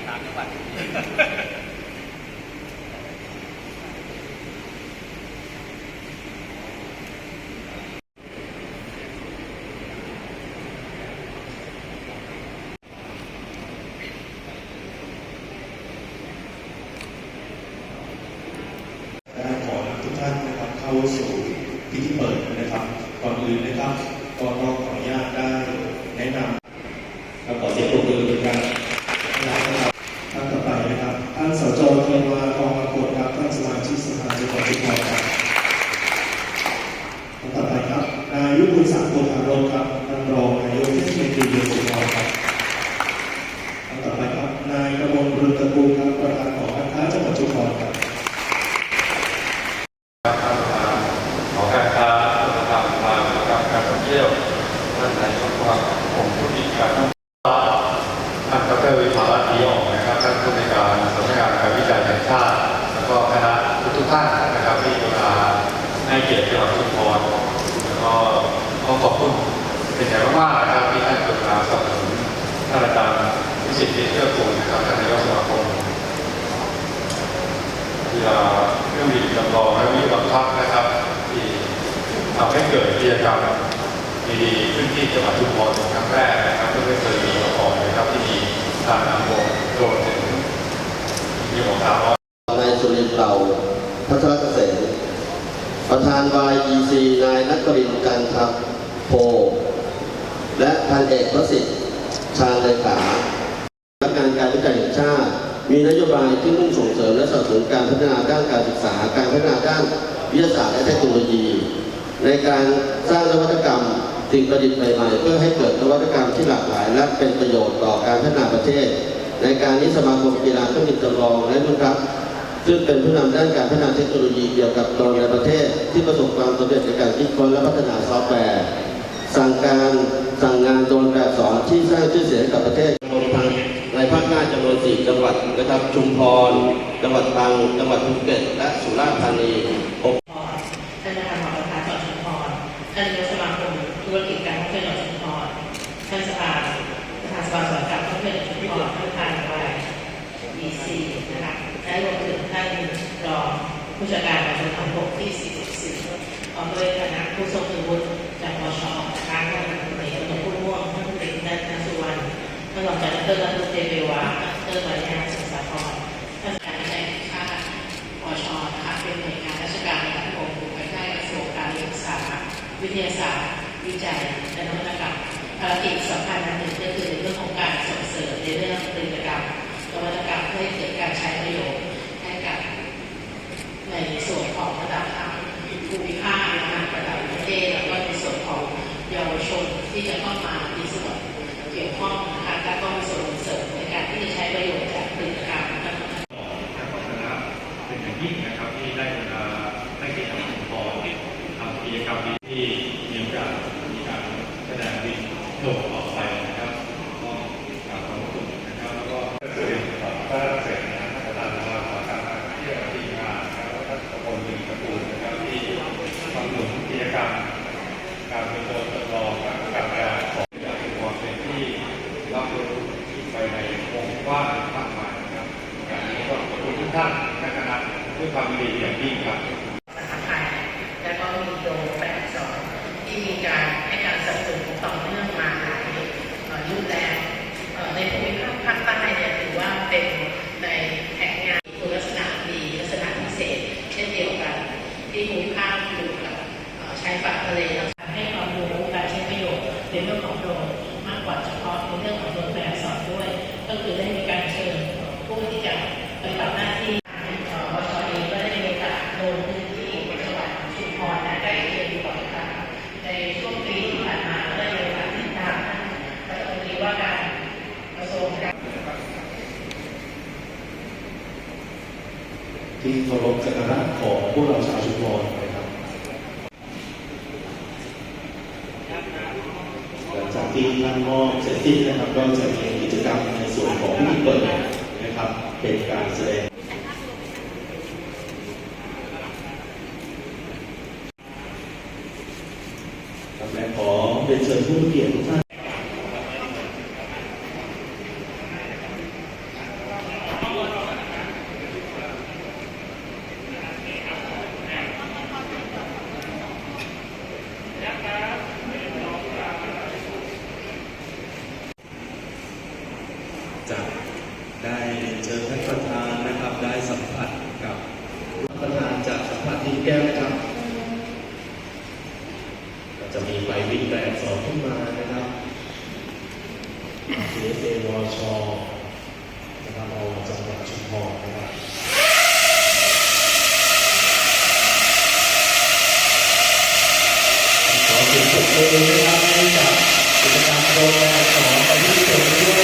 กันสามจังหวัดและขอทุกท่านนะครับเข้าสู่พิธีเปิดนะครับ ก่อนอื่นนะครับก็ต้องขออนุญาตได้แนะนำและขอเสียงปรบมือเป็นการรับนะครับท่านต่อไปนะครับ ท่านสจเทวากองกฎครับท่านสมาชิกสภาจังหวัดชุมพรครับท่านต่อไปครับนายยุทธศักดิ์โพธารมครับท่านรองนายกเทศมนตรีเมืองชุมพรครับท่านต่อไปครับนายกมลรุนตระกูลครับประธานหอการค้าจังหวัดชุมพรครับ ของการค้าสภาพมาการการท่องเที่ยวท่านนายกสมาคมผู้ที่การท่องเที่ยวท่านดรวิภารัตน์ดีออกนะครับท่านผู้ในวยการสำนักงานการวิจัยแห่งชาติ แล้วก็คณะทุกๆท่านนะครับที่มา ให้เกียรติจังหวัดชุมพรแล้วก็ขอขอบคุณเป็นอย่างมากๆนะครับที่ท่านกรุณาสนับสนุนท่านอาจารย์วิสิทธิ์เชื่อคุณนะครับท่านนายกสมาคมเรือเครื่องบินจำลองและวิบังคับนะครับ ที่ทำให้เกิดกิจกรรมดีๆขึ้นที่จังหวัดชุมพรเป็นครั้งแรกนะครับที่ไม่เคยมีมาก่อนนะครับที่มีการนำวงโดรนถึงมีของสามร้อยนสุรินทร์เต่าพัทรเกษม ประธาน YEC นายนักกรินทร์กันทโพ และพันเอกประสิทธิ์ชาญเลขาและการการวิจัยแห่งชาติ มีนโยบายที่มุ่งส่งเสริมและสนับสนุนการพัฒนาด้านการศึกษา การพัฒนาด้านวิทยาศาสตร์และเทคโนโลยี ในการสร้างนวัตกรรมสิ่งประดิษฐ์ใหม่ๆ เพื่อให้เกิดนวัตกรรมที่หลากหลาย และเป็นประโยชน์ต่อการพัฒนาประเทศ ในการนี้สมาคมกีฬาเครื่องบินจำลองและนุ่นรับ ซึ่งเป็นผู้นำด้านการพัฒนาเทคโนโลยีเกี่ยวกับโดรนในประเทศ ที่ประสบความสำเร็จในการคิดค้นและพัฒนาซอฟต์แวร์สั่งการสั่งงานโดนแบบสอนที่สร้างชื่อเสียงกับประเทศรวมทั้งในภาคใต้จำนวน 4 จังหวัดนะครับชุมพร จังหวัดตรังจังหวัดภูเก็ต และสุราษฎร์ธานี ดรรัตน์เตเบวาดรบริหารศึกษาพรท่านการวิจัยแห่งชาติปชนะคะเป็นหน่วยงานราชการระดับองค์ภายใต้กระทรวงการศึกษา วิทยาศาสตร์ วิจัย และนวัตกรรมภารกิจสำคัญอันหนึ่งก็คือเรื่องของการส่งเสริมในเรื่องผลิตกรรมนวัตกรรมเพื่อให้เกิดการใช้ประโยชน์ให้กับในส่วนของระดับทั้งภูมิภาคนะคะระดับประเทศแล้วก็ในส่วนของเยาวชนที่จะเข้ามามีส่วน ที่เคารพสักการะของพวกเราชาวชุมพรนะครับหลังจากที่ท่านมอบเสร็จสิ้นนะครับก็จะมีกิจกรรมในส่วนของพิธีเปิดนะครับ เป็นการแสดงและขอเป็นเชิญผู้เกียรติทุกท่าน ชิญท่านประธานนะครับ ได้สัมผัสกับประธานจากสัมผัสที่แก้วนะครับ จะมีใบวิ่งแปลอักษรขึ้นมานะครับ CSA วชนะครับเอาจังหวัดชุมพรนะครับขอเสียงปรบมือนะครับให้กับกิจกรรมโรงแรมสอนไปที่เกิดด้วย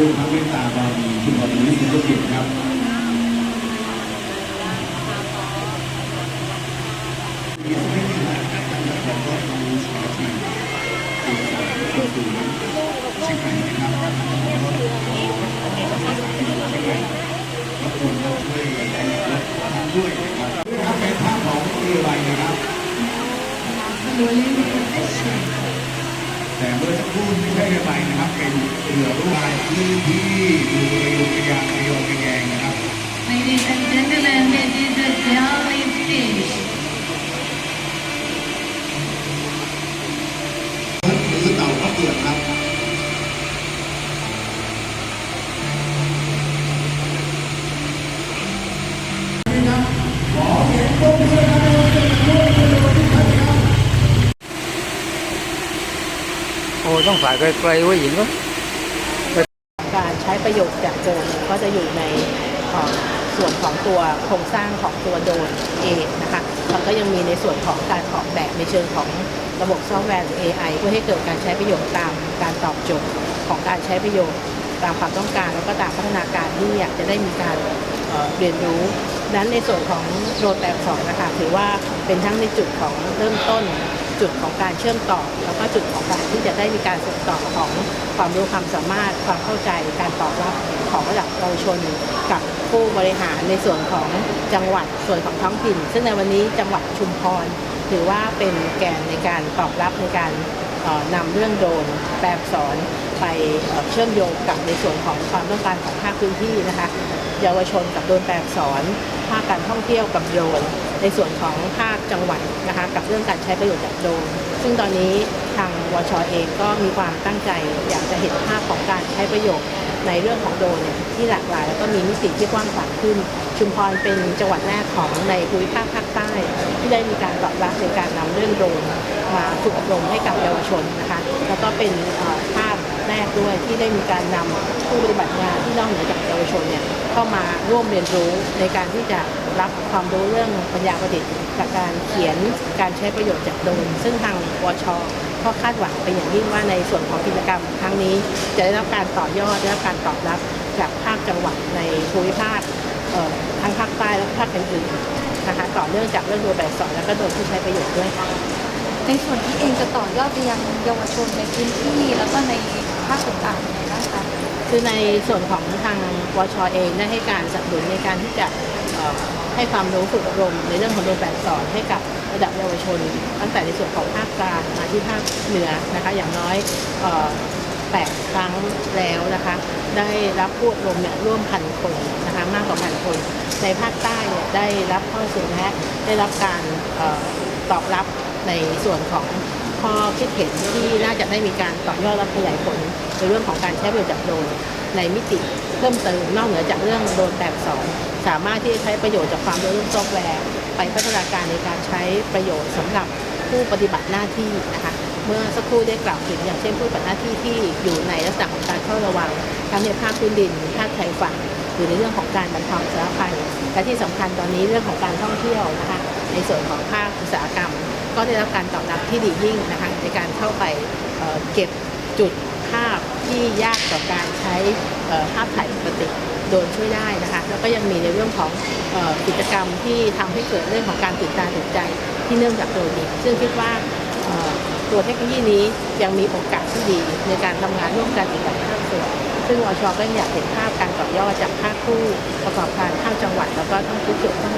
ด้วยพระเมตตาบารมีคุณพรวิสุทธิเกียรติครับมีสมัยหนึ่งนะครับการจัดการรถมีสองทีมทีมจากประตูเชียงใหม่นะครับรถเชียงใหม่รบกวนช่วยรถทางด้วยนะครับด้วยครับเป็นภาพของเรือใบนะครับ แต่เมื่อสักครู่ไม่ใช่เรือใบนะครับ เป็นเรือรุ่นพื้นที่ดูระยงระยางระยองระแยงนะครับ Ladies and gentlemen, this is the jellyfish. หรือเต่าข้าวเปลือกครับ โอ้ต้องถ่ายไกลๆไว้หญิงก็การใช้ประโยชน์จากโดรนก็จะอยู่ในเอ่อส่วนของตัวโครงสร้างของตัวโดรนเองนะคะแล้วก็ยังมีในส่วนของการออกแบบในเชิงของระบบซอฟต์แวร์หรือ AI เพื่อให้เกิดการใช้ประโยชน์ตามการตอบโจทย์ของการใช้ประโยชน์ตามความต้องการ แล้วก็ตามพัฒนาการที่อยากจะได้มีการเรียนรู้นั้นในส่วนของโดรแบบสองนะคะถือว่าเป็นทั้งในจุดของเริ่มต้น จุดของการเชื่อมต่อ แล้วก็จุดของการที่จะได้มีการส่งต่อของความรู้ความสามารถความเข้าใจการตอบรับของระดับเยาวชนกับผู้บริหารในส่วนของจังหวัดส่วนของท้องถิ่น ซึ่งในวันนี้จังหวัดชุมพรถือว่าเป็นแกนในการตอบรับในการ นำเรื่องโดรนแปลอักษรไปเชื่อมโยงกับในส่วนของความต้องการของภาคพื้นที่นะคะ เยาวชนกับโดรนแปลอักษรภาคการท่องเที่ยวกับโดรนในส่วนของภาคจังหวัดนะคะกับเรื่องการใช้ประโยชน์จากโดรนซึ่งตอนนี้ทางวชเองก็มีความตั้งใจอยากจะเห็นภาพของการใช้ประโยชน์ ในเรื่องของโดนเนี่ยที่หลากหลาย แล้วก็มีมิติที่กว้างขวางขึ้น ชุมพรเป็นจังหวัดแรกของในภูมิภาคภาคใต้ ที่ได้มีการตอบรับในการนำเรื่องโดนมาฝึกอบรมให้กับเยาวชนนะคะแล้วก็เป็นภาพแรกด้วยที่ได้มีการนำผู้ปฏิบัติงานที่นอกเหนือจากเยาวชนเนี่ยเข้ามาร่วมเรียนรู้ในการที่จะรับความรู้เรื่องปัญญาประดิษฐ์จากการเขียนการใช้ประโยชน์จากโดนซึ่งทางวช ก็คาดหวังเป็นอย่างยิ่งว่าในส่วนของกิจกรรมครั้งนี้ จะได้รับการต่อยอดได้รับการตอบรับจากภาคจังหวัดในภูมิภาคเอ่อทั้งภาคใต้และภาคอื่นๆนะคะต่อเนื่องจากเรื่องโดยแบบสอนแล้วก็โดยผู้ใช้ประโยชน์ด้วยค่ะในส่วนที่เองจะต่อยอดไปยังเยาวชนในพื้นที่แล้วก็ในภาคต่างๆยังไงบ้างคะคือในส่วนของทางวชเองได้ให้การสนับสนุนในการที่จะเอ่อให้ความรู้ฝึกอบรมในเรื่องของโดยแบบสอนให้กับ ระดับเยาวชน ตั้งแต่ในส่วนของภาคกลางมาที่ภาคเหนือนะคะ อย่างน้อยออแปดครั้งแล้วนะคะ ได้รับผู้อบรมเนี่ยร่วมพันคนนะคะ มากกว่าพันคน ในภาคใต้เนี่ยได้รับข้อเสนอแนะได้รับการออตอบรับในส่วนของข้อคิดเห็นที่น่าจะได้มีการต่อยอดและขยายผลในเรื่องของการใช้ประโยชน์จากโดรนในมิติเพิ่มเติมนอกเหนือจากเรื่องโดรนแบบสอนสามารถที่จะใช้ประโยชน์จากความรู้เรื่องซอฟต์แวร์ ไปพัฒนาการในการใช้ประโยชน์สำหรับผู้ปฏิบัติหน้าที่นะคะเมื่อสักครู่ได้กล่าวถึงอย่างเช่นผู้ปฏิบัติหน้าที่ที่อยู่ในลักษณะของการเฝ้าระวังทั้งในภาคพื้นดินภาคชายฝั่งหรือในเรื่องของการบรรเทาสาธารณภัยและที่สำคัญตอนนี้เรื่องของการท่องเที่ยวนะคะในส่วนของภาคอุตสาหกรรม ก็ได้รับการตอบรับที่ดียิ่งนะคะในการเข้าไปเเก็บจุดภาพที่ยากต่อการใช้ ภาพถ่ายปกติโดนช่วยได้นะคะ แล้วก็ยังมีในเรื่องของกิจกรรมที่ทำให้เกิดเรื่องของการตื่นตาตื่นใจที่เนื่องจากโดรนนี้ซึ่งคิดว่าตัวเทคโนโลยีนี้ยังมีโอกาสที่ดีในการทำงานร่วมกันกับภาคส่วนซึ่งอชก็อยากเห็นภาพการต่อยอดจากภาคคู่ประกอบการภาคจังหวัด แล้วก็ทั้งทุกส่วนทั้ง